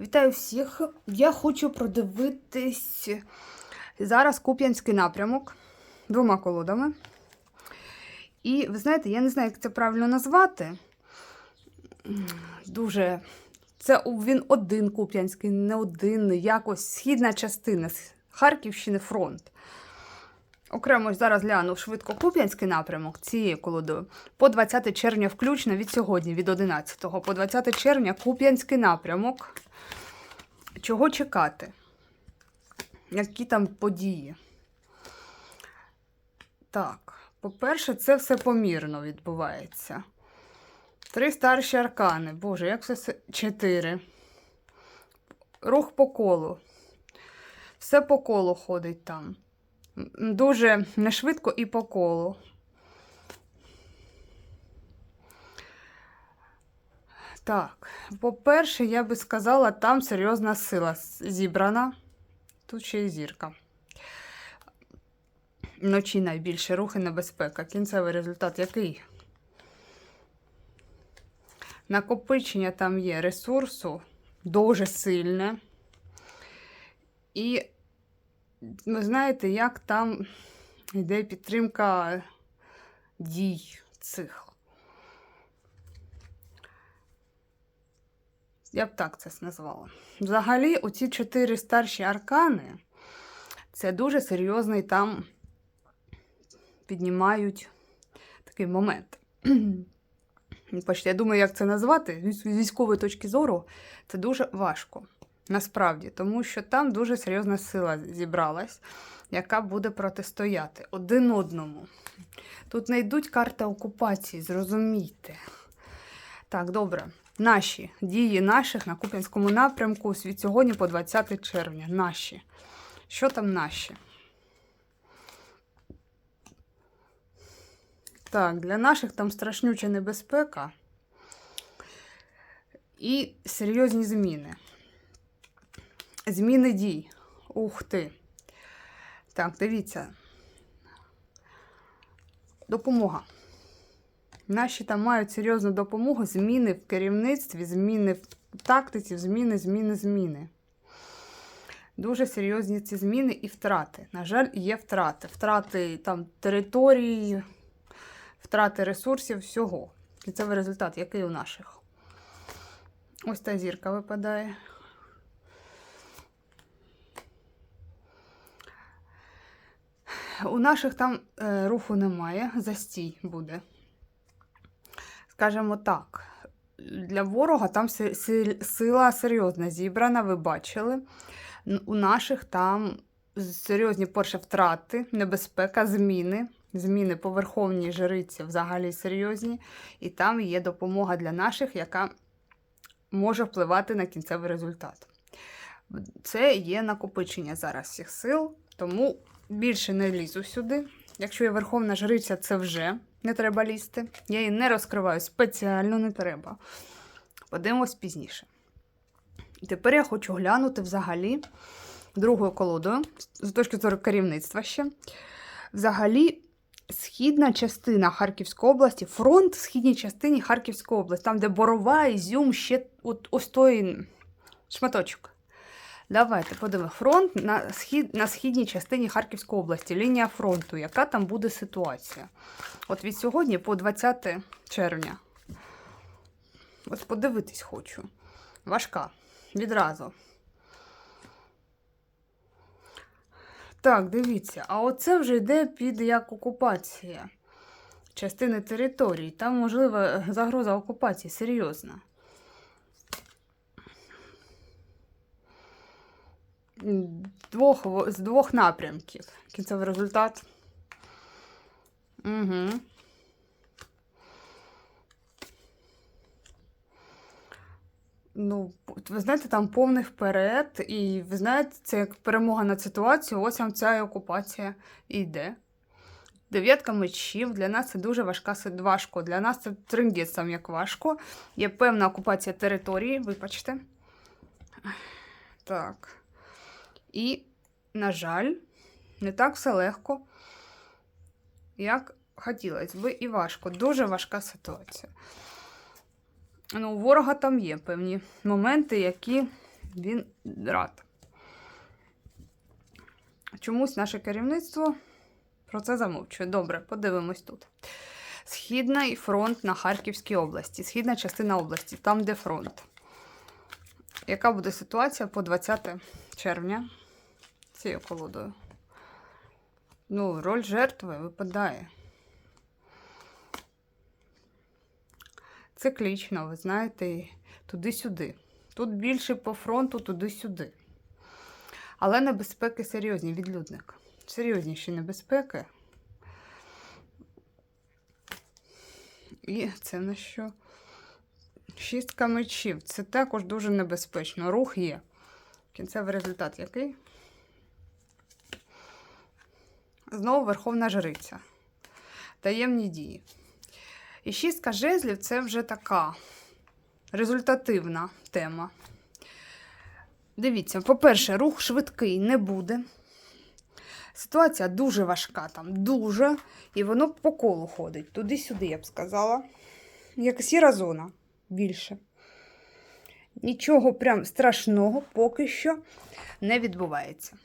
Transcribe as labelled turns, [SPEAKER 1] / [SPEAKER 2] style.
[SPEAKER 1] Вітаю всіх! Я хочу продивитись зараз Куп'янський напрямок двома колодами. І ви знаєте, я не знаю, як це правильно назвати. Дуже. Це він один Куп'янський, не один, якось східна частина Харківщини фронт. Окремо зараз гляну швидко Куп'янський напрямок цією колодою. По 20 червня включно від сьогодні, від 11 по 20 червня Куп'янський напрямок. Чого чекати? Які там події? Так, по-перше, це все помірно відбувається. Три старші аркани. Боже, як все. се- Чотири. Рух по колу. Все по колу ходить там. Дуже не швидко і по колу. Так, по-перше, я би сказала, там серйозна сила зібрана. Тут ще й зірка. Вночі найбільше рух і небезпека. Кінцевий результат який? Накопичення там є ресурсу дуже сильне. І ви знаєте, як там йде підтримка дій цих. Я б так це назвала. Взагалі, оці чотири старші аркани це дуже серйозний там піднімають такий момент. Я думаю, як це назвати. З військової точки зору це дуже важко. Насправді, тому що там дуже серйозна сила зібралась, яка буде протистояти один одному. Тут не йдуть карти окупації, зрозумійте. Так, добре. Наші дії наших на Куп'янському напрямку від сьогодні по 20 червня. Наші. Що там наші? Так, для наших там страшнюча небезпека і серйозні зміни. Зміни дій. Ух ти. Так, дивіться. Допомога. Наші там мають серйозну допомогу, зміни в керівництві, зміни в тактиці, зміни, зміни, зміни. Дуже серйозні ці зміни і втрати. На жаль, є втрати. Втрати там території, втрати ресурсів, всього. Кінцевий результат, який у наших. Ось та зірка випадає. У наших там е, руху немає, застій буде. Скажімо так, для ворога там си- си- сила серйозна зібрана, ви бачили. У наших там серйозні перше втрати, небезпека, зміни. Зміни по верховній жриці взагалі серйозні. І там є допомога для наших, яка може впливати на кінцевий результат. Це є накопичення зараз всіх сил, тому більше не лізу сюди. Якщо є верховна жриця, це вже не треба лізти. Я її не розкриваю спеціально, не треба. Подивимось пізніше. І тепер я хочу глянути взагалі другою колодою, з точки зору керівництва ще. Взагалі, східна частина Харківської області, фронт в східній частині Харківської області, там, де Борова, Ізюм, ще от, ось той шматочок. Давайте подивимо. Фронт на, схід, на східній частині Харківської області, лінія фронту. Яка там буде ситуація? От від сьогодні по 20 червня. От подивитись хочу. Важка. Відразу. Так, дивіться, а оце вже йде під як окупація частини території. Там, можливо, загроза окупації серйозна. Двох, з двох напрямків. Кінцевий результат. Угу. Ну, ви знаєте, там повний вперед, і ви знаєте, це як перемога над ситуацією, ось вам ця окупація йде. Дев'ятка мечів для нас це дуже важка важко. Для нас це триндець там як важко. Є певна окупація території, вибачте. Так. І, на жаль, не так все легко, як хотілося би, і важко. Дуже важка ситуація. Ну, у ворога там є певні моменти, які він рад. Чомусь наше керівництво про це замовчує. Добре, подивимось тут. Східний фронт на Харківській області. Східна частина області, там, де фронт. Яка буде ситуація по 20 червня цією колодою? Ну, роль жертви випадає. Циклічно, ви знаєте, туди-сюди. Тут більше по фронту, туди-сюди. Але небезпеки серйозні, відлюдник. Серйозніші небезпеки. І це на що? Шістка мечів. Це також дуже небезпечно. Рух є. Кінцевий результат який? Знову Верховна Жриця. Таємні дії. І шістка жезлів це вже така результативна тема. Дивіться, по-перше, рух швидкий не буде. Ситуація дуже важка там, дуже. І воно по колу ходить. Туди-сюди, я б сказала. Як сіра зона більше. Нічого прям страшного поки що не відбувається.